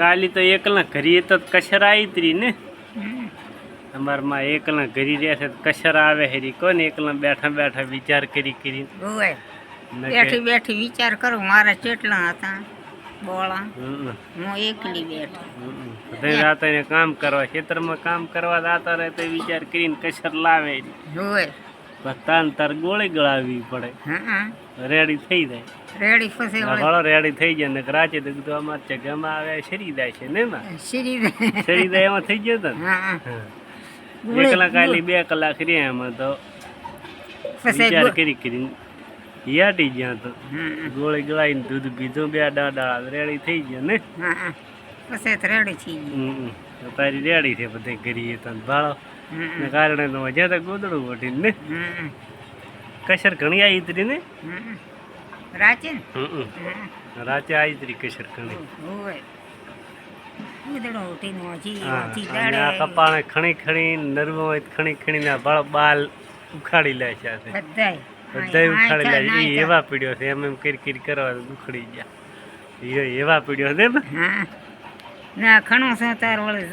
કાલી તો એકલા ઘરી તો કસર આવી ત્રી ને. અમારમાં એકલા ઘરી રહ્યા છે કસર આવે હેરી. કોને એકલા બેઠા બેઠા વિચાર કરી કરી? બેઠી બેઠી વિચાર કરો મારા કેટલા હતા? બોળા. હું એકલી બેઠી. બધા રાતે કામ કરવા ખેતરમાં કામ કરવા દાતા રહે તો વિચાર કરીને કસર લાવે ઓવે તાન તાર ગોળી ગળાવી પડે. રેડી થઈ જાય. રેડી ફસે હળો રેડી થઈ જાય ને રાચે તો કીધું અમારે જગામાં આવે શરી જાય છે ને એમાં? શરી જાય. શરી જાય એમાં થઈ ગયો તો. હા. એકલા ખાલી બે કલાક રહ્યા એમાં તો વિચાર કરી કરી યાટી ગયા તો ગોળી ગળાઈને દૂધ પીધું બે દાડા રેડી થઈ ગયો ને. પછી રેડી ગઈ. તારી રેડી છે બધે કરીએ તો. ભાળો. ને કારણે તો મજા તો ગોદડું વટીને ને. કસર ઘણી આવી તરી ને? રાચે રાચે ને? આવી તરી કસર ઘણી. કપાળે ખણી ખણી નરવો હોય ખણી ખણીને આ બાળ બાલ ઉખાડી લે છે બધાય. ઉખાડી લે છે. એવા પીડ્યો છે. એમ એમ કરી કરી કરવા ઉખડી ગયા. એવા પીડ્યો છે ને? ના છે વળે વળી